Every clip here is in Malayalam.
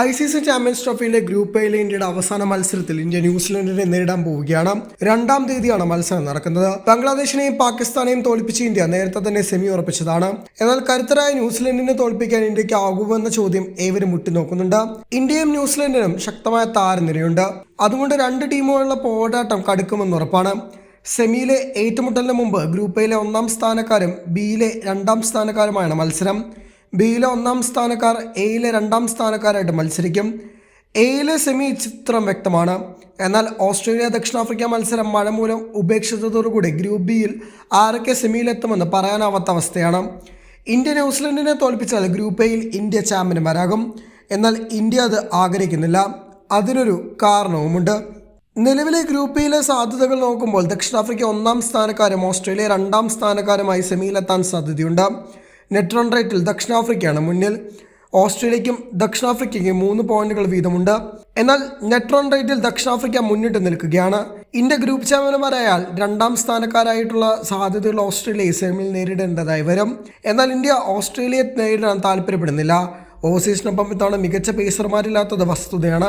ഐ സി സി ചാമ്പ്യൻസ് ട്രോഫിയിലെ ഗ്രൂപ്പ് എയിലെ ഇന്ത്യയുടെ അവസാന മത്സരത്തിൽ ഇന്ത്യ ന്യൂസിലൻഡിനെ നേരിടാൻ പോവുകയാണ്. രണ്ടാം തീയതിയാണ് മത്സരം നടക്കുന്നത്. ബംഗ്ലാദേശിനെയും പാകിസ്ഥാനെയും തോൽപ്പിച്ച് ഇന്ത്യ നേരത്തെ തന്നെ സെമി ഉറപ്പിച്ചതാണ്. എന്നാൽ കരുത്തരായ ന്യൂസിലൻഡിനെ തോൽപ്പിക്കാൻ ഇന്ത്യയ്ക്ക് ആകുമെന്ന ചോദ്യം ഏവരും മുട്ടിനോക്കുന്നുണ്ട് ഇന്ത്യയും ന്യൂസിലൻഡിനും ശക്തമായ താരനിരയുണ്ട്. അതുകൊണ്ട് രണ്ട് ടീമുകളുടെ പോരാട്ടം കടുക്കുമെന്ന് ഉറപ്പാണ്. സെമിയിലെ ഏറ്റുമുട്ടലിന് മുമ്പ് ഗ്രൂപ്പ് എയിലെ ഒന്നാം സ്ഥാനക്കാരും ബിയിലെ രണ്ടാം സ്ഥാനക്കാരുമാണ് മത്സരം. ബിയിലെ ഒന്നാം സ്ഥാനക്കാർ എയിലെ രണ്ടാം സ്ഥാനക്കാരായിട്ട് മത്സരിക്കും. എയിലെ സെമി ചിത്രം വ്യക്തമാണ്. എന്നാൽ ഓസ്ട്രേലിയ ദക്ഷിണാഫ്രിക്ക മത്സരം മഴ മൂലം ഉപേക്ഷിച്ചതോടുകൂടി ഗ്രൂപ്പ് ബിയിൽ ആരൊക്കെ സെമിയിലെത്തുമെന്ന് പറയാനാവാത്ത അവസ്ഥയാണ്. ഇന്ത്യ ന്യൂസിലൻഡിനെ തോൽപ്പിച്ചാൽ ഗ്രൂപ്പ് എയിൽ ഇന്ത്യ ചാമ്പ്യന്മാരാകും എന്നാൽ ഇന്ത്യ അത് ആഗ്രഹിക്കുന്നില്ല. അതിനൊരു കാരണവുമുണ്ട്. നിലവിലെ ഗ്രൂപ്പ് എയിലെ സാധ്യതകൾ നോക്കുമ്പോൾ ദക്ഷിണാഫ്രിക്ക ഒന്നാം സ്ഥാനക്കാരും ഓസ്ട്രേലിയ രണ്ടാം സ്ഥാനക്കാരുമായി സെമിയിലെത്താൻ സാധ്യതയുണ്ട്. നെറ്റ് റൺ റേറ്റിൽ ദക്ഷിണാഫ്രിക്കയാണ്. മുന്നിൽ ഓസ്ട്രേലിയയ്ക്കും ദക്ഷിണാഫ്രിക്കയ്ക്കും മൂന്ന് പോയിന്റുകൾ വീതമുണ്ട്. എന്നാൽ നെറ്റ് റൺ റേറ്റിൽ ദക്ഷിണാഫ്രിക്ക മുന്നിട്ട് നിൽക്കുകയാണ്. ഇന്ത്യ ഗ്രൂപ്പ് ചാമ്പ്യന്മാരായാൽ രണ്ടാം സ്ഥാനക്കാരായിട്ടുള്ള സാധ്യതകൾ ഓസ്ട്രേലിയയെ സെമിയിൽ നേരിടേണ്ടതായി വരും. എന്നാൽ ഇന്ത്യ ഓസ്ട്രേലിയയെ നേരിടാൻ താല്പര്യപ്പെടുന്നില്ല ഓസീസിനൊപ്പം ഇത്തവണ മികച്ച പേസർമാരില്ലാത്തത് വസ്തുതയാണ്.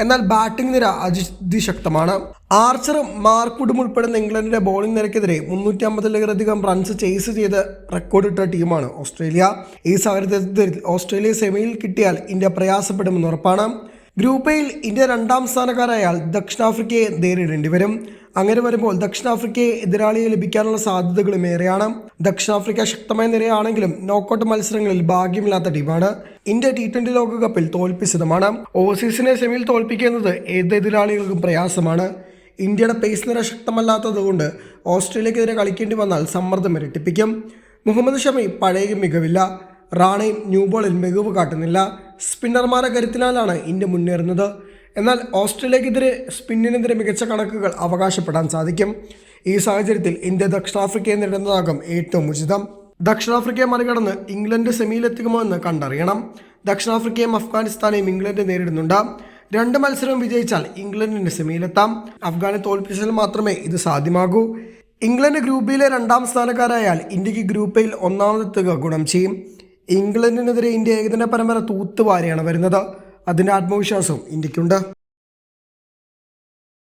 എന്നാൽ ബാറ്റിംഗ് നിര അതിശക്തമാണ്. ആർച്ചറും മാർക്ക്വുഡും ഉൾപ്പെടുന്ന ഇംഗ്ലണ്ടിന്റെ ബോളിംഗ് നിരക്കെതിരെ മുന്നൂറ്റി അമ്പതിലധികം റൺസ് ചേസ് ചെയ്ത് റെക്കോർഡിട്ട ടീമാണ് ഓസ്ട്രേലിയ. ഈ സാഹചര്യത്തിൽ ഓസ്ട്രേലിയ സെമിയിൽ കിട്ടിയാൽ ഇന്ത്യ പ്രയാസപ്പെടുമെന്ന് ഉറപ്പാണ്. ഗ്രൂപ്പ് എയിൽ ഇന്ത്യ രണ്ടാം സ്ഥാനക്കാരായാൽ ദക്ഷിണാഫ്രിക്കയെ നേരിടേണ്ടി വരും. അങ്ങനെ വരുമ്പോൾ ദക്ഷിണാഫ്രിക്കയെ എതിരാളിയെ ലഭിക്കാനുള്ള സാധ്യതകളും ഏറെയാണ്. ദക്ഷിണാഫ്രിക്ക ശക്തമായ നിരയാണെങ്കിലും നോക്കൌട്ട് മത്സരങ്ങളിൽ ഭാഗ്യമില്ലാത്ത ടീമാണ്. ഇന്ത്യ ടി ട്വന്റി ലോകകപ്പിൽ തോൽപ്പിച്ചതുമാണ്. ഓസീസിനെ സെമിയിൽ തോൽപ്പിക്കുന്നത് ഏത് എതിരാളികൾക്കും പ്രയാസമാണ്. ഇന്ത്യയുടെ പേസ് നിര ശക്തമല്ലാത്തതുകൊണ്ട് ഓസ്ട്രേലിയക്കെതിരെ കളിക്കേണ്ടി വന്നാൽ സമ്മർദ്ദം ഇരട്ടിപ്പിക്കും. മുഹമ്മദ് ഷമി പഴയ മികവില്ല. റാണയും ന്യൂബോളിൽ മികവ് കാട്ടുന്നില്ല. സ്പിന്നർമാരെ കരുത്തിനാലാണ് ഇന്ത്യ മുന്നേറുന്നത്. എന്നാൽ ഓസ്ട്രേലിയക്കെതിരെ സ്പിന്നിനെതിരെ മികച്ച കണക്കുകൾ അവകാശപ്പെടാൻ സാധിക്കും. ഈ സാഹചര്യത്തിൽ ഇന്ത്യ ദക്ഷിണാഫ്രിക്കയെ നേരിടുന്നതാകും ഏറ്റവും ഉചിതം. ദക്ഷിണാഫ്രിക്കയെ മറികടന്ന് ഇംഗ്ലണ്ട് സെമിയിലെത്തുമോ എന്ന് കണ്ടറിയണം. ദക്ഷിണാഫ്രിക്കയും അഫ്ഗാനിസ്ഥാനെയും ഇംഗ്ലണ്ട് നേരിടുന്നുണ്ട്. രണ്ട് മത്സരവും വിജയിച്ചാൽ ഇംഗ്ലണ്ടിന് സെമിയിലെത്താം. അഫ്ഗാനെ തോൽപ്പിച്ചാൽ മാത്രമേ ഇത് സാധ്യമാകൂ. ഇംഗ്ലണ്ട് ഗ്രൂപ്പിലെ രണ്ടാം സ്ഥാനക്കാരായാൽ ഇന്ത്യയ്ക്ക് ഗ്രൂപ്പ് എയിൽ ഒന്നാമതെത്തുക ഗുണം ചെയ്യും. ഇംഗ്ലണ്ടിനെതിരെ ഇന്ത്യ ഏകദിന പരമ്പര തൂത്തുവാരിയാണ് വരുന്നത്. അതിന്റെ ആത്മവിശ്വാസവും ഇന്ത്യക്കുണ്ട്.